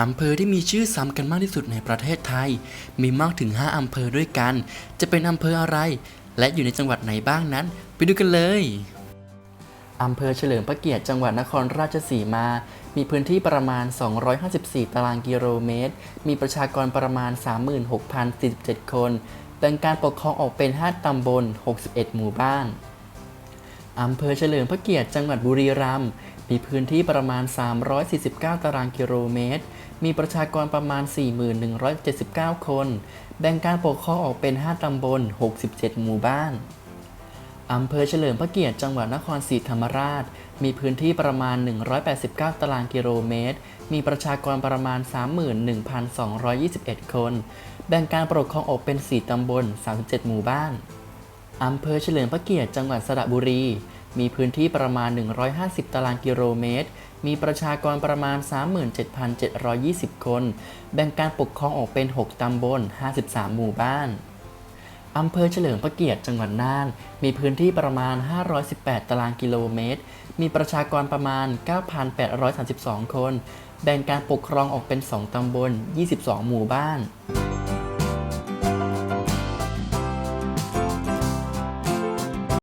อำเภอที่มีชื่อซ้ำกันมากที่สุดในประเทศไทย มีมากถึง 5 อำเภอด้วยกัน จะเป็นอำเภออะไร และอยู่ในจังหวัดไหนบ้างนั้น ไปดูกันเลยอำเภอเฉลิมพระเกียรติจังหวัดนครราชสีมา มีพื้นที่ประมาณ 254 ตารางกิโลเมตร มีประชากรประมาณ 36,047 คน แบ่งการปกครองออกเป็น 5 ตำบล 61 หมู่บ้าน อำเภอเฉลิมพระเกียรติจังหวัดบุรีรัมย์มีพื้นที่ประมาณ 349 ตารางกิโลเมตร มีประชากรประมาณ4179 คน แบ่งการปกครองออกเป็น 5 ตำบล 67 หมู่บ้านอำเภอเฉลิมพระเกียรติจังหวัดนครศรีธรรมราช มีพื้นที่ประมาณ 189 ตารางกิโลเมตร มีประชากรประมาณ 31,221 คน แบ่งการปกครองออกเป็น 4 ตำบล 37 หมู่บ้าน อำเภอเฉลิมพระเกียรติจังหวัดสระบุรี มีพื้นที่ประมาณ 150 ตารางกิโลเมตร มีประชากรประมาณ 37,720 คน แบ่งการปกครองออกเป็น 6 ตำบล 53 หมู่บ้านอำเภอเฉลิมพระเกียรติจังหวัดน่าน มีพื้นที่ประมาณ 518 ตารางกิโลเมตร มีประชากรประมาณ 9,832 คน แบ่งการปกครองออกเป็น 2 ตำบล 22 หมู่บ้าน